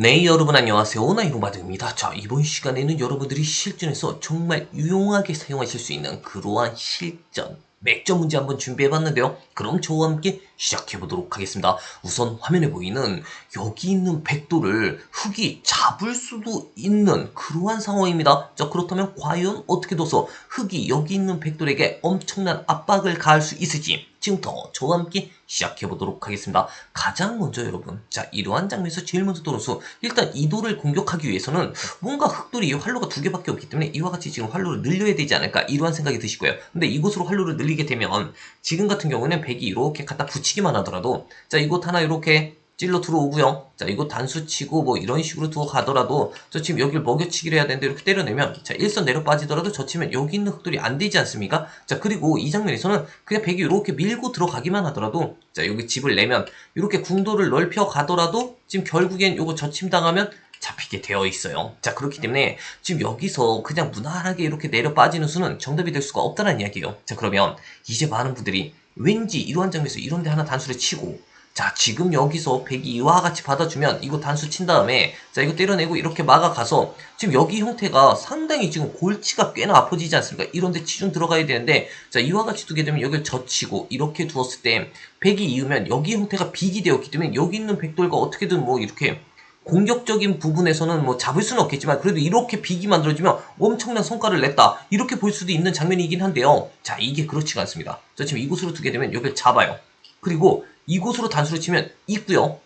네 여러분 안녕하세요. 나이로마드입니다. 자 이번 시간에는 여러분들이 실전에서 정말 유용하게 사용하실 수 있는 그러한 실전 맥점 문제 한번 준비해봤는데요. 그럼 저와 함께 시작해보도록 하겠습니다. 우선 화면에 보이는 여기 있는 백도를 흙이 잡을 수도 있는 그러한 상황입니다. 자 그렇다면 과연 어떻게 둬서 흙이 여기 있는 백돌에게 엄청난 압박을 가할 수 있을지 지금부터 저와 함께 시작해보도록 하겠습니다. 가장 먼저 여러분, 자 이러한 장면에서 제일 먼저 도는 수, 일단 이 돌을 공격하기 위해서는 뭔가 흑돌이 활로가 두 개밖에 없기 때문에 이와 같이 지금 활로를 늘려야 되지 않을까 이러한 생각이 거예요. 근데 이곳으로 활로를 늘리게 되면 지금 같은 경우는 백이 이렇게 갖다 붙이기만 하더라도 자 이곳 하나 이렇게 찔러 들어오고요. 자, 이거 단수 치고 뭐 이런 식으로 두어 가더라도 저 지금 여기를 먹여치기를 해야 되는데 이렇게 때려내면 자, 일선 내려 빠지더라도 저 치면 여기 있는 흙들이 안 되지 않습니까? 자, 그리고 이 장면에서는 그냥 백이 이렇게 밀고 들어가기만 하더라도 자, 여기 집을 내면 이렇게 궁도를 넓혀 가더라도 지금 결국엔 요거 저침 당하면 잡히게 되어 있어요. 자, 그렇기 때문에 지금 여기서 그냥 무난하게 이렇게 내려 빠지는 수는 정답이 될 수가 없다는 이야기예요. 자, 그러면 이제 많은 분들이 왠지 이러한 장면에서 이런 데 하나 단수를 치고 자, 지금 여기서 백이 이와 같이 받아주면 이거 단수 친 다음에 자, 이거 때려내고 이렇게 막아가서 지금 여기 형태가 상당히 지금 골치가 꽤나 아파지지 않습니까? 이런데 치중 들어가야 되는데 자, 이와 같이 두게 되면 여기를 젖히고 이렇게 두었을 때 백이 이으면 여기 형태가 빅이 되었기 때문에 여기 있는 백돌과 어떻게든 뭐 이렇게 공격적인 부분에서는 뭐 잡을 수는 없겠지만 그래도 이렇게 빅이 만들어지면 엄청난 성과를 냈다. 이렇게 볼 수도 있는 장면이긴 한데요. 자 이게 그렇지가 않습니다. 자 지금 이곳으로 두게 되면 여기를 잡아요 그리고 이곳으로 단수를 치면 있고요.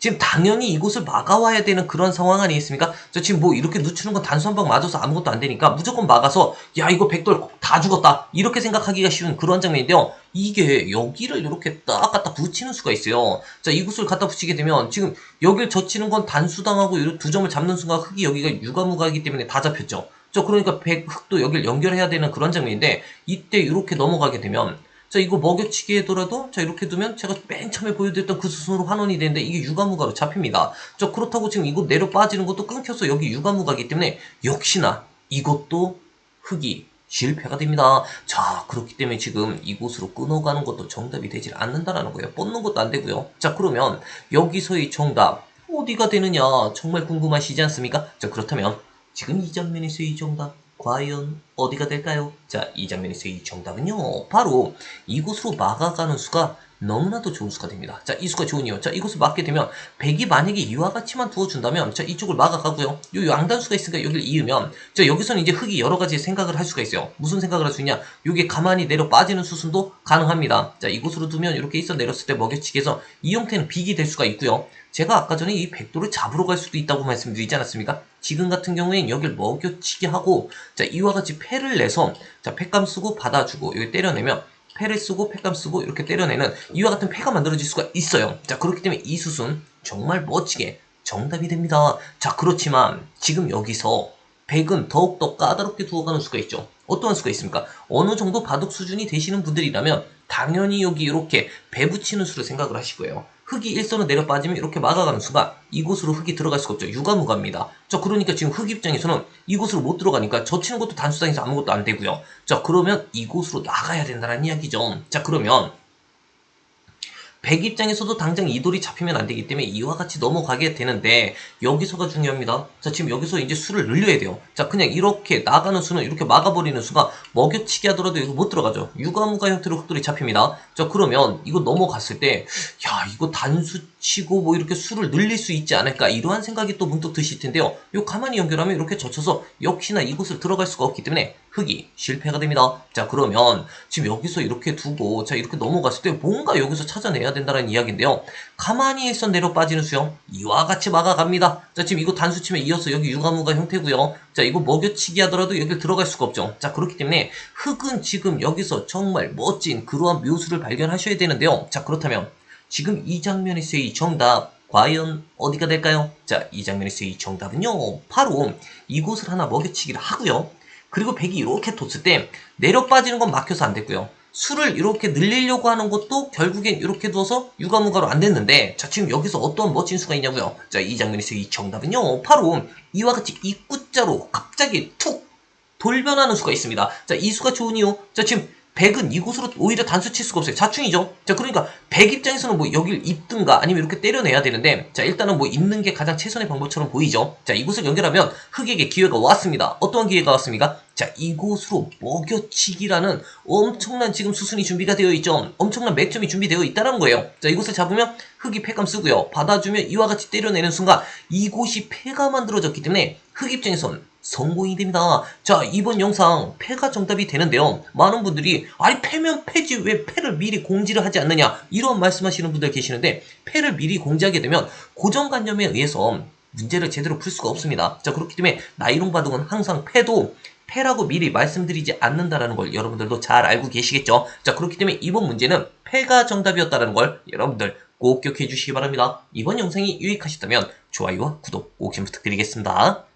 지금 당연히 이곳을 막아와야 되는 그런 상황 아니겠습니까? 저 지금 뭐 이렇게 늦추는 건 단수 한 방 맞아서 아무것도 안 되니까 무조건 막아서 야 이거 백돌 다 죽었다 이렇게 생각하기가 쉬운 그런 장면인데요. 이게 여기를 이렇게 딱 갖다 붙이는 수가 있어요. 자 이곳을 갖다 붙이게 되면 지금 여기를 젖히는 건 단수당하고 두 점을 잡는 순간 흙이 여기가 유가무가이기 때문에 다 잡혔죠. 저 그러니까 백 흙도 여기를 연결해야 되는 그런 장면인데 이때 이렇게 넘어가게 되면 자 이거 먹여치기 하더라도 자 이렇게 두면 제가 맨 처음에 보여드렸던 그 수순으로 환원이 되는데 이게 유가무가로 잡힙니다. 자 그렇다고 지금 이거 내려 빠지는 것도 끊겨서 여기 유가무가기 때문에 역시나 이것도 흙이 실패가 됩니다. 자 그렇기 때문에 지금 이곳으로 끊어가는 것도 정답이 되질 않는다라는 거예요. 뻗는 것도 안 되고요. 자 그러면 여기서의 정답 어디가 되느냐 정말 궁금하시지 않습니까? 자 그렇다면 지금 이 장면에서의 정답 과연 어디가 될까요? 자, 이 장면에서 이 정답은요. 바로 이곳으로 막아가는 수가 너무나도 좋은 수가 됩니다. 자, 이 수가 좋은 이유. 자, 이곳을 막게 되면 백이 만약에 이와 같이만 두어준다면 자, 이쪽을 막아가고요. 요 양단수가 있으니까 여기를 이으면 자, 여기서는 이제 흙이 여러 가지 생각을 할 수가 있어요. 무슨 생각을 할 수 있냐? 요게 가만히 내려 빠지는 수순도 가능합니다. 자, 이곳으로 두면 이렇게 있어 내렸을 때 먹여치기 해서 이 형태는 빅이 될 수가 있고요. 제가 아까 전에 이 백도를 잡으러 갈 수도 있다고 말씀드리지 않았습니까? 지금 같은 경우엔 여기를 먹여치기 하고 자 이와 같이 패를 내서 자 패감 쓰고 받아주고 여기 때려내면 패를 쓰고 패감 쓰고 이렇게 때려내는 이와 같은 패가 만들어질 수가 있어요. 자 그렇기 때문에 이 수순 정말 멋지게 정답이 됩니다. 자 그렇지만 지금 여기서 백은 더욱더 까다롭게 두어가는 수가 있죠. 어떠한 수가 있습니까? 어느 정도 바둑 수준이 되시는 분들이라면 당연히 여기 이렇게 배 붙이는 수를 생각을 거예요. 흙이 일선으로 내려 빠지면 이렇게 막아가는 수가 이곳으로 흙이 들어갈 수가 없죠. 유가무가입니다. 자, 그러니까 지금 흙 입장에서는 이곳으로 못 들어가니까 젖히는 것도 단수당해서 아무것도 안 되고요. 자, 그러면 이곳으로 나가야 된다는 이야기죠. 자, 그러면 백 입장에서도 당장 이 돌이 잡히면 안 되기 때문에 이와 같이 넘어가게 되는데 여기서가 중요합니다. 자 지금 여기서 이제 수를 늘려야 돼요. 자 그냥 이렇게 나가는 수는 이렇게 막아버리는 수가 먹여치기 하더라도 이거 못 들어가죠. 유가무가 형태로 흙돌이 잡힙니다. 자 그러면 이거 넘어갔을 때 야 이거 단수 치고 뭐 이렇게 수를 늘릴 수 있지 않을까 이러한 생각이 또 문득 드실 텐데요. 요 가만히 연결하면 이렇게 젖혀서 역시나 이곳을 들어갈 수가 없기 때문에 흙이 실패가 됩니다. 자 그러면 지금 여기서 이렇게 두고 자 이렇게 넘어갔을 때 뭔가 여기서 찾아내야 된다는 이야기인데요. 가만히 있어 내려 빠지는 수영 이와 같이 막아갑니다. 자 지금 이거 단수 치면 이어서 여기 유가무가 형태고요. 자 이거 먹여치기 하더라도 여기 들어갈 수가 없죠. 자 그렇기 때문에 흙은 지금 여기서 정말 멋진 그러한 묘수를 발견하셔야 되는데요. 자 그렇다면 지금 이 장면에서의 정답 과연 어디가 될까요? 자, 이 장면에서의 정답은요. 바로 이곳을 하나 먹여치기를 하고요. 그리고 백이 이렇게 뒀을 때 내려 빠지는 건 막혀서 안 됐고요. 수를 이렇게 늘리려고 하는 것도 결국엔 이렇게 두어서 유가무가로 안 됐는데 자 지금 여기서 어떤 멋진 수가 있냐고요. 자 이 장면에서 이 정답은요. 바로 이와 같이 입구자로 갑자기 툭 돌변하는 수가 있습니다. 자 이 수가 좋은 이유. 자 지금 100은 이곳으로 오히려 단수 칠 수가 없어요. 자충이죠. 자, 그러니까 100 입장에서는 뭐 여길 입든가 아니면 이렇게 때려내야 되는데 자, 일단은 뭐 입는 게 가장 최선의 방법처럼 보이죠. 자, 이곳을 연결하면 흑에게 기회가 왔습니다. 어떠한 기회가 왔습니까? 자, 이곳으로 먹여치기라는 엄청난 지금 수순이 준비가 되어 있죠. 엄청난 맥점이 준비되어 있다는 거예요. 자, 이곳을 잡으면 흑이 패감 쓰고요. 받아주면 이와 같이 때려내는 순간 이곳이 패가 만들어졌기 때문에 흑 입장에선 성공이 됩니다. 자, 이번 영상 패가 정답이 되는데요. 많은 분들이 아니 패면 패지 왜 패를 미리 공지를 하지 않느냐 이런 말씀하시는 분들 계시는데 패를 미리 공지하게 되면 고정관념에 의해서 문제를 제대로 풀 수가 없습니다. 자, 그렇기 때문에 나이롱 바둑은 항상 패도 패라고 미리 말씀드리지 않는다라는 걸 여러분들도 잘 알고 계시겠죠? 자, 그렇기 때문에 이번 문제는 패가 정답이었다는 걸 여러분들 꼭 기억해 주시기 바랍니다. 이번 영상이 유익하셨다면 좋아요와 구독 꼭 좀 부탁드리겠습니다.